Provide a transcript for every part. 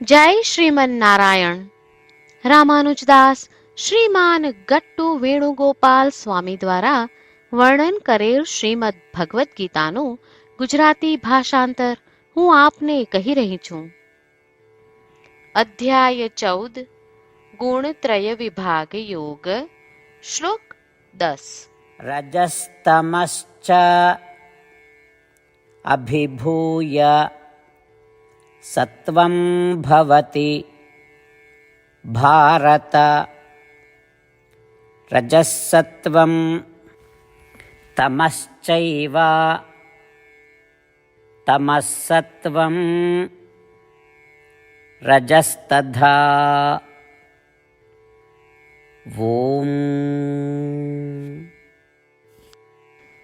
જય શ્રીમન નારાયણ રામાનુજદાસ શ્રીમાન ગટ્ટુ વેણુગોપાલ સ્વામી દ્વારા વર્ણન કરેલ શ્રીમદ ભગવદ્ ગીતાનું ગુજરાતી ભાષાંતર હું આપને કહી રહી છું. અધ્યાય ચૌદ ગુણત્રય વિભાગ યોગ, શ્લોક દસ. રજસ્તમશ્ચ અભિભૂય सत्वं भवति भारत रजःसत्त्वं तमश्चैव तमःसत्त्वं रजस्तथा ॐ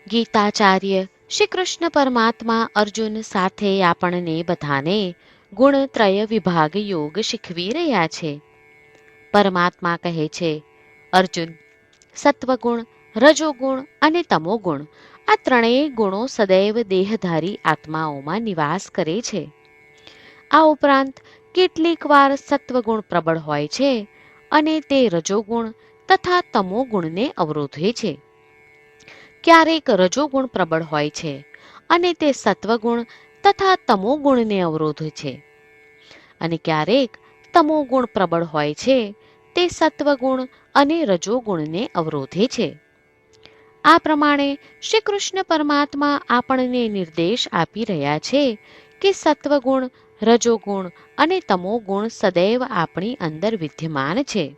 ગીતાચાર્ય શ્રી કૃષ્ણ પરમાત્મા અર્જુન સાથે આપણને બધાને ગુણત્રય વિભાગ યોગ શીખવી રહ્યા છે. પરમાત્મા કહે છે, અર્જુન, સત્વગુણ, રજોગુણ અને તમોગુણ, આ ત્રણેય ગુણો સદૈવ દેહધારી આત્માઓમાં નિવાસ કરે છે. આ ઉપરાંત કેટલીક વાર સત્વગુણ પ્રબળ હોય છે અને તે રજોગુણ તથા તમોગુણને અવરોધે છે. ક્યારેક રજોગુણ પ્રબળ હોય છે અને તે સત્વગુણ તથા તમોગુણને અવરોધે છે. અને ક્યારેક તમોગુણ પ્રબળ હોય છે, તે સત્વગુણ અને રજોગુણને અવરોધે છે. આ પ્રમાણે શ્રી કૃષ્ણ પરમાત્મા આપણને નિર્દેશ આપી રહ્યા છે કે સત્વગુણ, રજોગુણ અને તમોગુણ સદૈવ આપણી અંદર વિદ્યમાન છે.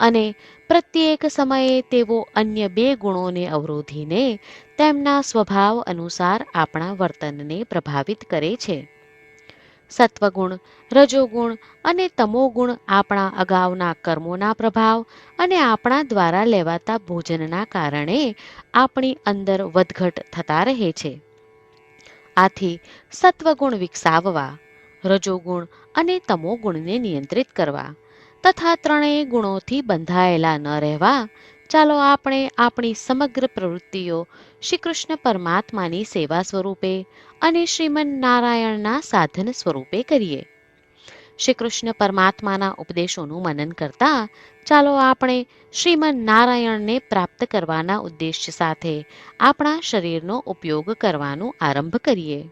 અને પ્રત્યેક સમયે તેઓ અન્ય બે ગુણોને અવરોધીને તેમના સ્વભાવ અનુસાર આપણા વર્તનને પ્રભાવિત કરે છે. સત્વગુણ, રજોગુણ અને તમોગુણ આપણા અગાઉના કર્મોના પ્રભાવ અને આપણા દ્વારા લેવાતા ભોજનના કારણે આપણી અંદર વધઘટ થતા રહે છે. આથી સત્વગુણ વિકસાવવા, રજોગુણ અને તમોગુણને નિયંત્રિત કરવા. તથા ત્રણેય ગુણોથી બંધાયેલા ન રહેવા, ચાલો આપણે આપણી સમગ્ર પ્રવૃત્તિઓ શ્રી કૃષ્ણ પરમાત્માની સેવા સ્વરૂપે અને શ્રીમન નારાયણના સાધન સ્વરૂપે કરીએ. શ્રી કૃષ્ણ પરમાત્માના ઉપદેશોનું મનન કરતા ચાલો આપણે શ્રીમન નારાયણને પ્રાપ્ત કરવાના ઉદ્દેશ્ય સાથે આપણા શરીરનો ઉપયોગ કરવાનું આરંભ કરીએ.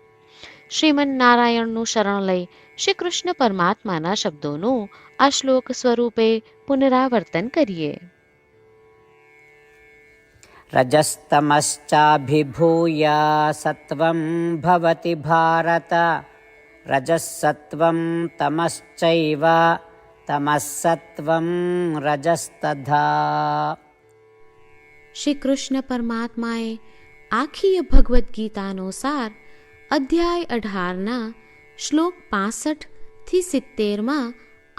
શ્રીમન નારાયણનું શરણ લઈ શ્રી કૃષ્ણ પરમાત્માના શબ્દોનું આ શ્લોક સ્વરૂપે પુનરાવર્તન કરીએ रजस्तमश्चाभिभूय सत्वं भवति भारत रजःसत्त्वं तमश्चैव तमःसत्त्वं रजस्तथा શ્રી કૃષ્ણ પરમાત્માએ આખી ભગવદ્ ગીતાનો સાર અધ્યાય અઢારના શ્લોક પાસઠ થી સિત્તેરમાં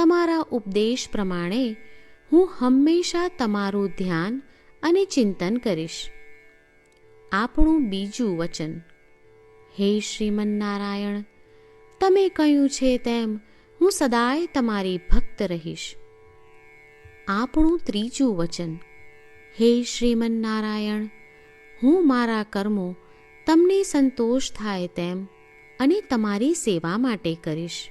તમારા ઉપદેશ પ્રમાણે હું હંમેશા તમારું ધ્યાન અને ચિંતન કરીશ. આપણું બીજું વચન, હે શ્રીમન્નારાયણ, તમે કહ્યું છે તેમ હું સદાય તમારી ભક્ત રહીશ. આપણું ત્રીજું વચન, હે શ્રીમન્નારાયણ, હું મારા કર્મો તમને સંતોષ થાય તેમ અને તમારી સેવા માટે કરીશ.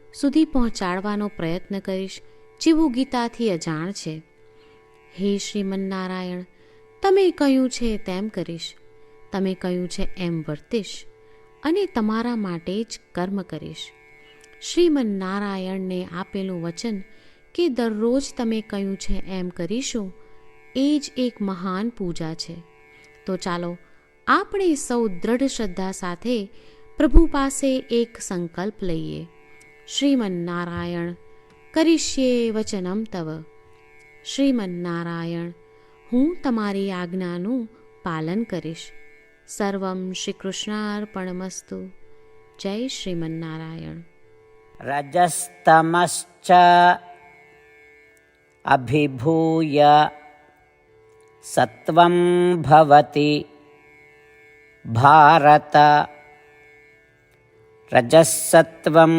સુધી પહોંચાડવાનો પ્રયત્ન કરીશ, જેવું ગીતાથી અજાણ છે. હે શ્રીમન્નારાયણ, તમે કહ્યું છે તેમ કરીશ. તમે કહ્યું છે એમ વર્તીશ અને તમારા માટે જ કર્મ કરીશ. શ્રીમન્નારાયણને આપેલું વચન કે દરરોજ તમે કહ્યું છે એમ કરીશું, એ જ એક મહાન પૂજા છે. તો ચાલો, આપણે સૌ દ્રઢ શ્રદ્ધા સાથે પ્રભુ પાસે એક સંકલ્પ લઈએ. શ્રીમન્નારાયણ કરીશ્યે વચનમ તવ શ્રીમન્નારાયણ હું તમારી આજ્ઞાનું પાલન કરીશ સર્વમ શ્રી કૃષ્ણાર્પણમસ્તુ જય શ્રીમન્નારાયણ रजस्तमश्च अभिभूय सत्वं भवति भारत रजःसत्त्वं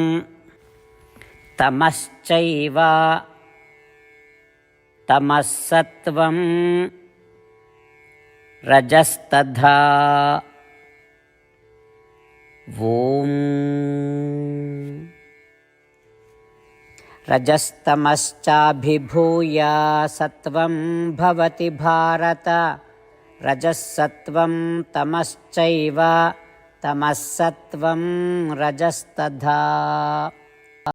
तमश्चैव। तमःसत्त्वं रजस्तथा। ॐ। रजस्तमश्चाभिभूय सत्वं भवति भारत। रजःसत्त्वं तमश्चैव तमःसत्त्वं रजस्तथा